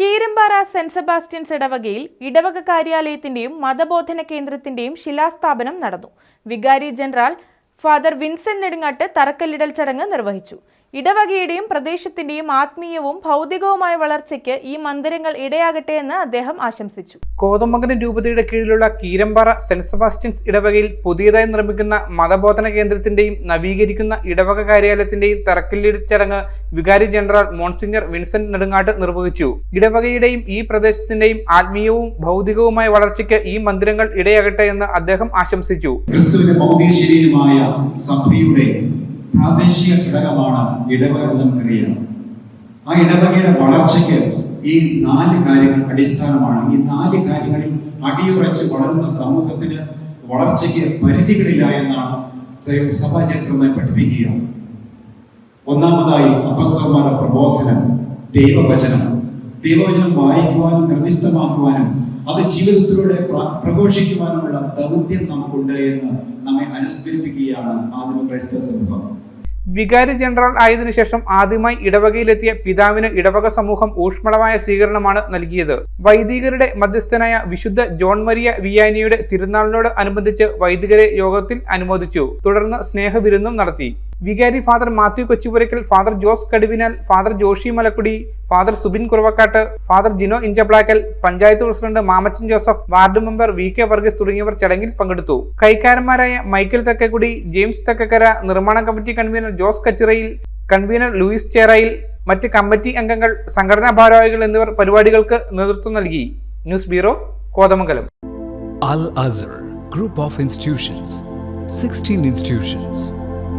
Keerampara saint Sebastian's ഇടവകയിൽ ഇടവക കാര്യാലയത്തിന്റെയും മതബോധന കേന്ദ്രത്തിന്റെയും ശിലാസ്ഥാപനം നടന്നു. വികാരി ജനറൽ ഫാദർ വിൻസെന്റ് നെടുങ്ങാട്ട് തറക്കല്ലിടൽ ചടങ്ങ് നിർവഹിച്ചു. ഇടവകയുടെയും പ്രദേശത്തിന്റെയും ആത്മീയവും ഭൗതികവുമായ വളർച്ചയ്ക്ക് ഈ മന്ദിരങ്ങൾ ഇടയാകട്ടെ എന്ന് അദ്ദേഹം ആശംസിച്ചു. കോതമംഗലം രൂപതയുടെ കീഴിലുള്ള കീരമ്പാറ സെന്റ് സെബാസ്റ്റ്യൻസ് ഇടവകയിൽ പുതിയതായി നിർമ്മിക്കുന്ന മതബോധന കേന്ദ്രത്തിന്റെയും നവീകരിക്കുന്ന ഇടവക കാര്യാലയത്തിന്റെയും തറക്കല്ലിടൽ ചടങ്ങ് വികാരി ജനറൽ മോൺസിഞ്ഞർ വിൻസെന്റ് നെടുങ്ങാട്ട് നിർവഹിച്ചു. ഇടവകയുടെയും ഈ പ്രദേശത്തിന്റെയും ആത്മീയവും ഭൗതികവുമായ വളർച്ചയ്ക്ക് ഈ മന്ദിരങ്ങൾ ഇടയാകട്ടെ എന്ന് അദ്ദേഹം ആശംസിച്ചു. ക്രിസ്തുവിന്റെ ഭൗതിക ശരീരമായ സഭയുടെ പ്രാദേശിക ഘടകമാണ് ഇടവക എന്ന് ആ ഇടവകയുടെ വളർച്ചയ്ക്ക് ഈ നാല് കാര്യങ്ങൾ അടിസ്ഥാനമാണ്. ഈ നാല് കാര്യങ്ങളിൽ അടിയുറച്ച് വളരുന്ന സമൂഹത്തിന് വളർച്ചയ്ക്ക് പരിധികളില്ല എന്നാണ് സഭാചരിത്രമായി പഠിപ്പിക്കുക. ഒന്നാമതായി അപസ്തന്മാരുടെ പ്രബോധനം ദൈവവചനം. ദൈവവചനം വായിക്കുവാനും ഹൃദയസ്ഥമാക്കുവാനും അത് ജീവിതത്തിലൂടെ പ്രഘോഷിക്കുവാനുള്ള ദൗത്യം നമുക്കുണ്ട് എന്ന് നമ്മെ അനുസ്മരിപ്പിക്കുകയാണ് ആദിമ ക്രൈസ്തവ സമൂഹം. വികാരി ജനറൽ ആയതിനു ശേഷം ആദ്യമായി ഇടവകയിലെത്തിയ പിതാവിന് ഇടവക സമൂഹം ഊഷ്മളമായ സ്വീകരണമാണ് നൽകിയത്. വൈദികരുടെ മധ്യസ്ഥനായ വിശുദ്ധ ജോൺ മരിയ വിയാനിയുടെ തിരുനാളിനോട് അനുബന്ധിച്ച് വൈദികരെ യോഗത്തിൽ അനുമോദിച്ചു. തുടർന്ന് സ്നേഹവിരുന്നും നടത്തി. വികാരി father Mathew Kochupurackal father Jose Kaduvinal father Joshy Malakkudi father Subin Kuruvakkattu father Gino Inchaplackal panchayat president Mamachan Joseph ward member V K Varghese തുടങ്ങിയവർ ചടങ്ങിൽ പങ്കെടുത്തു. കൈക്കാരന്മാരായ മൈക്കിൾ തക്കക്കുടി ജെയിംസ് തെക്കക്കര നിർമ്മാണ committee convener Jose Kachirayil convener Louis Cherayil മറ്റ് committee അംഗങ്ങൾ സംഘടനാ ഭാരവാഹികൾ എന്നിവർ പരിപാടികൾക്ക് നേതൃത്വം നൽകി. News bureau Kothamangalam. Al Azhar group of institutions 16 institutions,